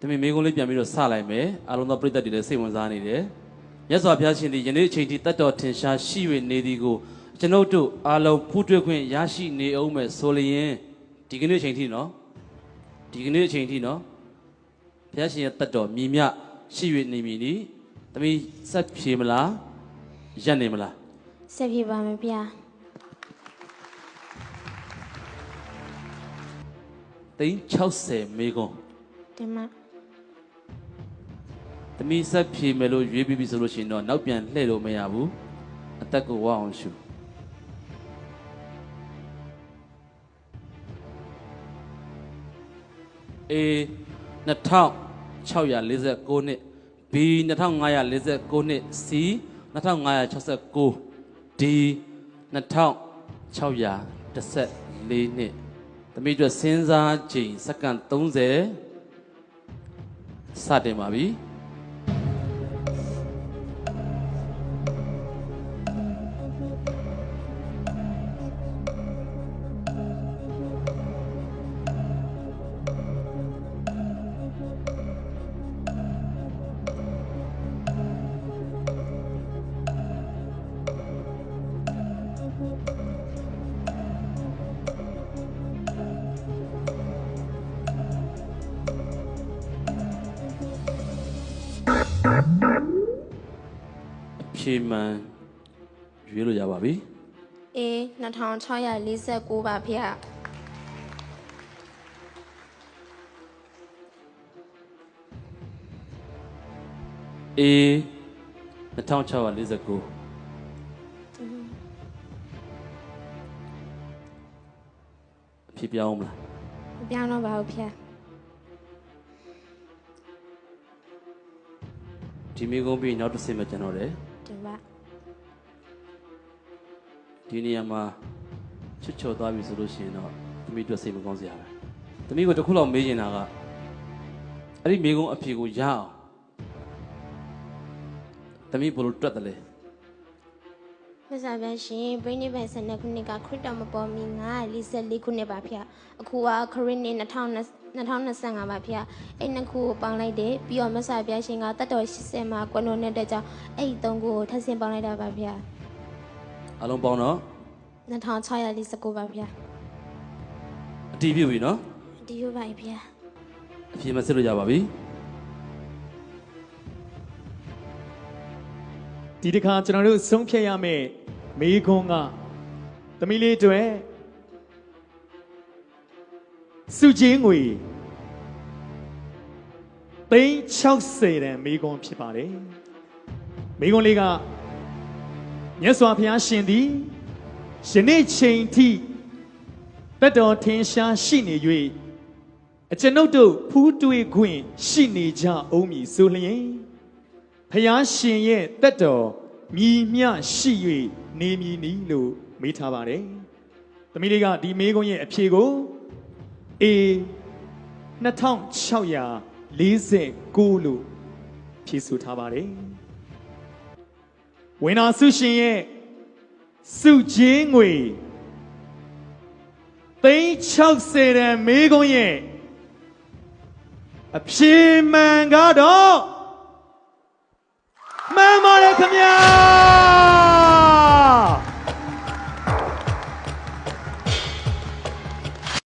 တမင်မိကုန်းလေးပြန်ပြီးတော့စလိုက်မယ်အားလုံးသောပရိသတ်တွေလည်းစိတ်ဝင်စားနေတယ်မြတ်စွာဘုရားရှင်ဒီယနေ့အချိန်ထိတတ်တော်ထင်ရှားရှိ၍နေသည်ကိုကျွန်ုပ်တို့အားလုံးဖူးတွေ့ခွင့်ရရှိနေအောင်မယ်ဆိုလျင်ဒီကနေ့အချိန်ထိနော်ဒီကနေ့အချိန်ထိနော်ဘုရားရှင်ရဲ့တတ်တော်မြည်မြရှိ၍နေမည်နီတမီးဆက်ဖြေမလားရက်နေမလားဆက်ပြပါမယ်ဗျာသိန်း60မေကွန်ဒီမှာ တမီးဆက်ဖြေမယ်လို့ရွေးပြီးပြီဆိုလို့ရှိရင်တော့နောက်ပြန်လှည့်လို့မရဘူးအသက်ကိုဝအောင်ရှု A 2649နှစ် B 2549နှစ် C 2569 D 2614နှစ်သမီးတို့စဉ်းစားချိန်စက္ကန့်30စတင်ပါပြီ ဖြေမှန်ရွေးလို့ရပါပြီ A 2649ပါဗျာ A 2649အဖြေပြောင်းမလားမပြောင်းတော့ပါဘူးဗျာဒီမိကုန်းပြီးနောက်တစ်ဆင့်ပဲကျွန်တော်တယ် ဒီမှာဒီနေရာမှာချွတ်ချော်သွားပြီဆိုလို့ရှိရင်တော့သမီးတို့စိတ်မကောင်းစရာပဲသမီးကိုတစ်ခုလောက်မေးချင်တာကအဲ့ဒီမိကုန်းအဖြေကိုရအောင်သမီးဘယ်လိုတွက်တယ်လဲမစ္စာပြန်ရှင်ဘိနေဘန်စနေခုနှစ်ကခရစ်တော်မပေါ်မီ944ခုနှစ်ပါဗျာအခုကခရစ်နှစ် 2025ပါဗျာအဲ့နှစ်ခုကိုပေါင်းလိုက်တယ်ပြီးတော့မစ္စာပြန်ရှင်ကတတ်တော်80မှာကွန်တော်နဲ့တဲ့ကြောင့်အဲ့ဒီသုံးခုကိုထပ်ဆင့်ပေါင်းလိုက်တာပါဗျာအလုံးပေါင်းတော့2649ပါဗျာအတီးပြုပြီနော်ဒီလိုပါဗျာအဖြေမစစ်လို့ရပါပြီဒီတစ်ခါကျွန်တော်တို့ဆုံးဖြတ်ရမယ့်မေးခွန်းကသမီးလေးအတွေ စုချင်းငွေသိန်း60တန်မေးခွန်းဖြစ်ပါတယ်မေးခွန်းလေးကမြတ်စွာဘုရားရှင်သည်ယနေ့ချိန်ထိတတ်တော်ထင်ရှားရှိနေ၍အကျွန်ုပ်တို့ဖူးတွေ့ခွင့်ရှိနေကြအောင်မည်ဆိုလျင်ဖျားရှင်ရဲ့တက်တော်မြည်မြရှိ၍နေမည်နီလို့မေးထားပါတယ်။သမီးလေးကဒီမေးခွန်းရဲ့အဖြေကို A 2649လို့ဖြေဆိုထားပါတယ်။ဝိနာစုရှင်ရဲ့စုချင်းငွေသိန်း60တန်မေးခွန်းရဲ့အဖြေမှန်ကတော့မှန်ပါတယ်ခင်ဗျာ